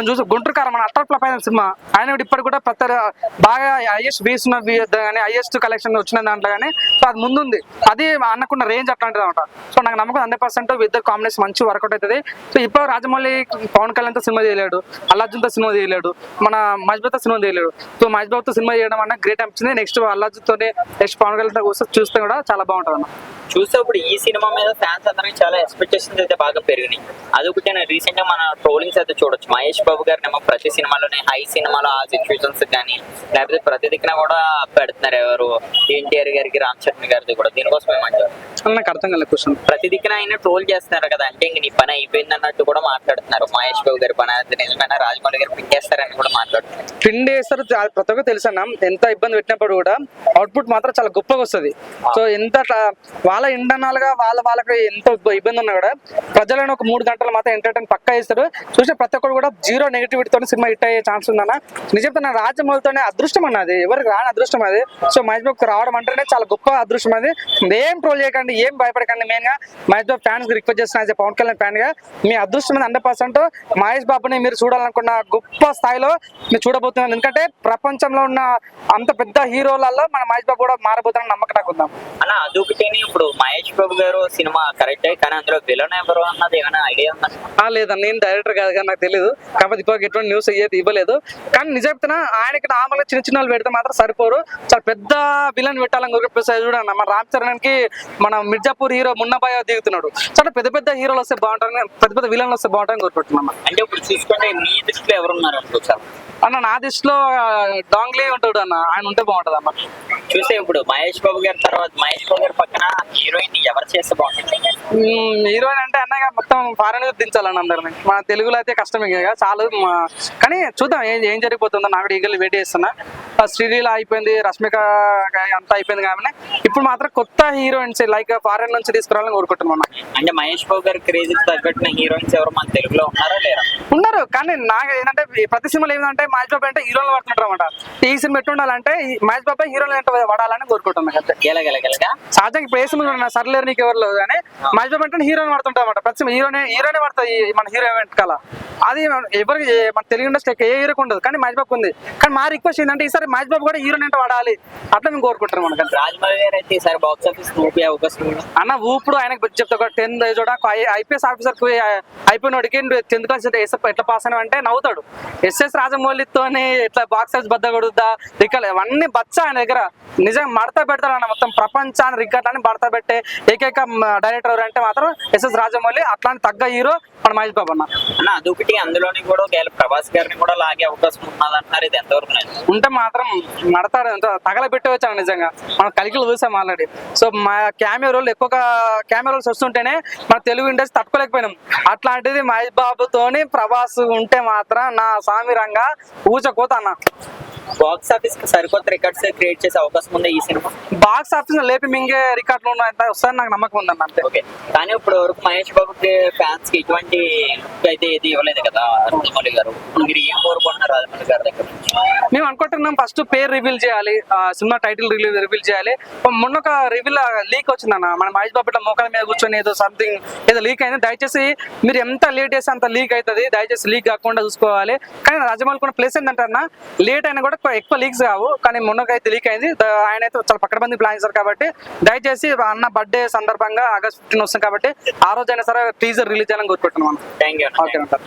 మనం చూసి గుంటూరు కారం మన అట్టర్ ఫ్లాప్ అయిన సినిమా. ఆయన కూడా ఇప్పటికి కూడా పెద్ద బాగా హైయెస్ట్ వీస్ ఉన్న కానీ హైయెస్ట్ కలెక్షన్ వచ్చిన దాంట్లో కానీ సో అది ముందుంది. అది అన్నకున్న రేంజ్ అట్లాంటిది అనమాట. సో నాకు నమ్మకం హండ్రెడ్ పర్సెంట్ ఇద్దరు కాంబినేషన్ మంచి వర్కౌట్ అవుతుంది సో ఇప్పుడు రాజమౌళి పవన్ కళ్యాణ్తో సినిమా చేయలేడు. అల్లార్జున్తో సినిమా చేయలేడు. మన మజ్బాబ్తో సినిమా చేయలేడు. సో మజ్బాబ్తో సినిమా చేయడం అన్న గ్రేట్ అనిపించింది. నెక్స్ట్ అల్లార్జున్తో నెక్స్ట్ పవన్ కళ్యాణ్తో కోసం చూస్తే కూడా చాలా బాగుంటుంది అన్న చూస్తే ఇప్పుడు ఈ సినిమా మీద ఫ్యాన్స్ అందరికి చాలా ఎక్స్పెక్టేషన్స్ అయితే బాగా పెరిగినాయి. అదొకటి రీసెంట్గా మన ట్రోలింగ్స్ అయితే చూడొచ్చు. మహేష్ బాబు గారిని ఏమో ప్రతి సినిమాలోనే హై సినిమాలో ఆ సిచ్యువేషన్స్ కానీ లేకపోతే ప్రతి దిక్కున కూడా పెడుతున్నారు ఎవరు? ఎన్టీఆర్ గారికి రామ్ చరణ్ గారిది కూడా. దీనికోసం ఏమంటారు నాకు అర్థం కాలేదు క్వశ్చన్. ప్రతి దిక్కున ఆయన ట్రోల్ చేస్తున్నారు కదా. అంటే ఇంక నీ పని అయిపోయింది అన్నట్టు కూడా మాట్లాడుతున్నారు. మహేష్ బాబు గారి పని అది నిజమైన? రాజమౌళి గారు పింకేస్తారని కూడా మాట్లాడుతున్నారు. పిండి వేస్తారు చా- ప్రతి ఒక్కరు తెలుసు అన్న? ఎంత ఇబ్బంది పెట్టినప్పుడు కూడా అవుట్పుట్ మాత్రం చాలా గొప్పగా వస్తుంది. సో ఎంత వాళ్ళ ఇంటర్నల్గా వాళ్ళ వాళ్ళకి ఎంత ఇబ్బ- ఇబ్బంది ఉన్నా కూడా ప్రజలను ఒక మూడు గంటలు మాత్రం ఎంటర్టైన్ పక్కా ఇస్తారు చూసే ప్రతి ఒక్కరు కూడా జీరో నెగిటివిటీతో సినిమా హిట్ అయ్యే ఛాన్స్ ఉందన్న. నిజం నా రాజమౌళితోనే అదృష్టం అన్నది ఎవరికి రాని అదృష్టం అది. సో మహేష్ బాబుకి రావడం అంటేనే చాలా గొప్ప అదృష్టం అది. ఏం ట్రోల్ చేయకండి ఏం భయపడకండి మెయిన్గా. మహేష్ బాబు ఫ్యాన్స్ రిక్వెస్ట్ చేస్తున్నా యాజ్ పవన్ కళ్యాణ్ ఫ్యాన్గా. మీ అదృష్టం హండ్రెడ్ పర్సెంట్ మహేష్ బాబుని మీరు చూడాలనుకున్న గొప్ప స్థాయిలో మీరు చూడబోతున్నారు. ఎందుకంటే ప్రపంచంలో ఉన్న అంత పెద్ద హీరోలలో మన మహేష్ బాబు కూడా మారబోతున్న నమ్మకం నాకు ఉందాం అన్న అదొకటిని ఇప్పుడు మహేష్ బాబు గారు సినిమా కరెక్టే కానీ అందులో విలన్ ఎవరు అన్నది ఏమైనా ఐడియా ఉందా? లేదన్న నేను డైరెక్టర్ కాదు కానీ నాకు తెలియదు కాకపోతే ఇప్పటికి ఎటువంటి న్యూస్ అయ్యేది ఇవ్వలేదు. కానీ నిజం చెప్తున్నా ఆయనకి నార్మల్గా చిన్న చిన్న పెడితే మాత్రం సరిపోరు. చాలా పెద్ద విలన్ పెట్టాలని కోరుకుంటే చూడండి మన రామ్ చరణ్కి మన మిర్జాపూర్ హీరో మున్నబాయ్ దిగుతున్నాడు. చాలా పెద్ద పెద్ద హీరోలు వస్తే బాగుంటారని పెద్ద పెద్ద విలన్లు వస్తే బాగుంటారని కోరుకుంటున్నాం అంటే ఇప్పుడు చూసుకుంటే మీ దృష్టిలో ఎవరున్నారు అనుకోవచ్చు అన్న నా దృష్టిలో డాంగ్లీ ఉంటాడు అన్న. ఆయన ఉంటే బాగుంటది అన్న చూస్తే ఇప్పుడు మహేష్ బాబు గారి తర్వాత మహేష్ బాబు గారి పక్కన హీరోయిన్ ఎవరు చేస్తే బాగుంటుంది? హీరోయిన్ అంటే అన్నగా మొత్తం ఫారెన్ దించాలన్న అందరిని. మన తెలుగులో అయితే కష్టమే కదా చాలా. కానీ చూద్దాం ఏం ఏం జరిగిపోతుందో. నాకు ఈగలు వెయిట్ చేస్తున్నా. శ్రీలీల అయిపోయింది రష్మిక అంతా అయిపోయింది కాబట్టి. ఇప్పుడు మాత్రం కొత్త హీరోయిన్స్ లైక్ ఫారెన్ నుంచి తీసుకురావాలని కోరుకుంటున్నాను అంటే మహేష్ బాబు గారి క్రేజ్ తగ్గట్టిన హీరోయిన్స్ ఎవరు మన తెలుగులో ఉన్నారా లేరా? ఉన్నారు కానీ నాకు ఏంటంటే ప్రతి సినిమాలో ఏంటంటే మహేష్ బాబు అంటే హీరోలు పడుతుంటారు అనమాట ఈ సినిమా ఎట్టు ఉండాలంటే ఈ మహేష్ బాబు హీరోలు అంటే పడాలని కోరుకుంటున్నాను అంతే సహజంగా ఇప్పుడు ఏ సినిమా సర్లేరు నీకు ఎవరు లేదు కానీ మహేష్ బాబు అంటే హీరోని పడుతుంటారు అనమాట ప్రతి సినిమా హీరోనే హీరోనే పడుతుంది మన హీరో ఈవెంట్ కల అది ఎవరికి మన తెలుగు ఇండస్ట్రీ ఏ హీరోకి ఉండదు. కానీ మహేష్ బాబు ఉంది. కానీ మా రిక్వెస్ట్ ఏంటంటే ఈసారి మహేష్ బాబు కూడా హీరోని అంటే వాడాలి అట్లా మేము కోరుకుంటున్నాం మనకంటే రాజమౌళి గారు అయితే ఈసారి బాక్స్ ఆఫీస్ అవకాశం. అన్న ఊపుడు ఆయనకు చెప్తా ఒక టెన్త్ చూడ ఐపీఎస్ ఆఫీసర్ అయిపోయినోడికి ఎయిత్ క్లాస్ ఎట్లా పాస్ అయినా అంటే నవ్వుతాడు. ఎస్ఎస్ రాజమౌళితోని ఇట్లా బాక్స్ ఆఫీస్ బద్ద కొడుద్దా రికార్డ్ అవన్నీ బచ్చా ఆయన దగ్గర. నిజంగా మడత పెడతాడు అన్న మొత్తం ప్రపంచాన్ని రికార్డులని మడత పెట్టే ఏకైక డైరెక్టర్ ఎవరు అంటే మాత్రం ఎస్ఎస్ రాజమౌళి అట్లాంటి తగ్గ హీరో మన మహేష్ బాబు అన్న. అన్న అదొకటి అందులోని కూడా ఒకవేళ ప్రభాస్ గారిని కూడా లాగే అవకాశం ఉన్నదంటున్నారు ఇది ఎంతవరకు నిజం? ఉంటే మాత్రం మడతాడు ఎంత తగల పెట్టవచ్చు నిజంగా. మనం కలికిలు చూసాం ఆల్రెడీ సో మా కెమెరా రోల్ ఎక్కువగా కెమెరా రోల్స్ వస్తుంటేనే మన తెలుగు ఇండస్ట్రీ తట్టుకోలేకపోయినాం. అట్లాంటిది మహేష్ బాబుతోని ప్రభాస్ ఉంటే మాత్రం నా స్వామి రంగ ఊచకోత అన్న. బాక్స్ ఆఫీస్కి సరికొత్త రికార్డ్స్ క్రియేట్ చేసే అవకాశం ఉంది ఈ సినిమా? బాక్స్ ఆఫీస్ లేపి మింగే రికార్డులు ఉన్నాయి వస్తాయని నాకు నమ్మకం ఉందన్న అంతే. ఓకే. కానీ ఇప్పుడు వరకు మహేష్ బాబుకి ఫ్యాన్స్కి ఎటువంటి అయితే ఏది ఇవ్వలేదు కదా రాజమౌళి గారు. మీరు ఏం కోరుకుంటున్నారు రాజమౌళి గారి దగ్గర మేము అనుకుంటున్నాం ఫస్ట్ పేరు రివీల్ చేయాలి సినిమా టైటిల్ రిలీజ్ రివీల్ చేయాలి. మొన్న ఒక రివీల్ లీక్ వచ్చిందన్న. మన మహేష్ బాబు ఇట్లా మోకాల మీద కూర్చొని ఏదో సంథింగ్ ఏదో లీక్ అయింది. దయచేసి మీరు ఎంత లేట్ చేస్తే అంత లీక్ అవుతుంది. దయచేసి లీక్ కాకుండా చూసుకోవాలి. కానీ రాజమౌళి కూడా ప్లేస్ ఏంటంటే అన్న లేట్ అయినా కూడా ఎక్కువ- ఎక్కువ లీక్స్ కావు. కానీ మొన్నకైతే లీక్ అయింది. ఆయన అయితే చాలా పక్కడబంది ప్లాన్ చేశారు కాబట్టి దయచేసి అన్న బర్త్డే సందర్భంగా ఆగస్ట్ ఫిఫ్టీన్ వస్తుంది కాబట్టి ఆ రోజు అయినా సరే టీజర్ రిలీజ్ చేయాలని కోరుకుంటున్నాం థ్యాంక్ యూ ఓకే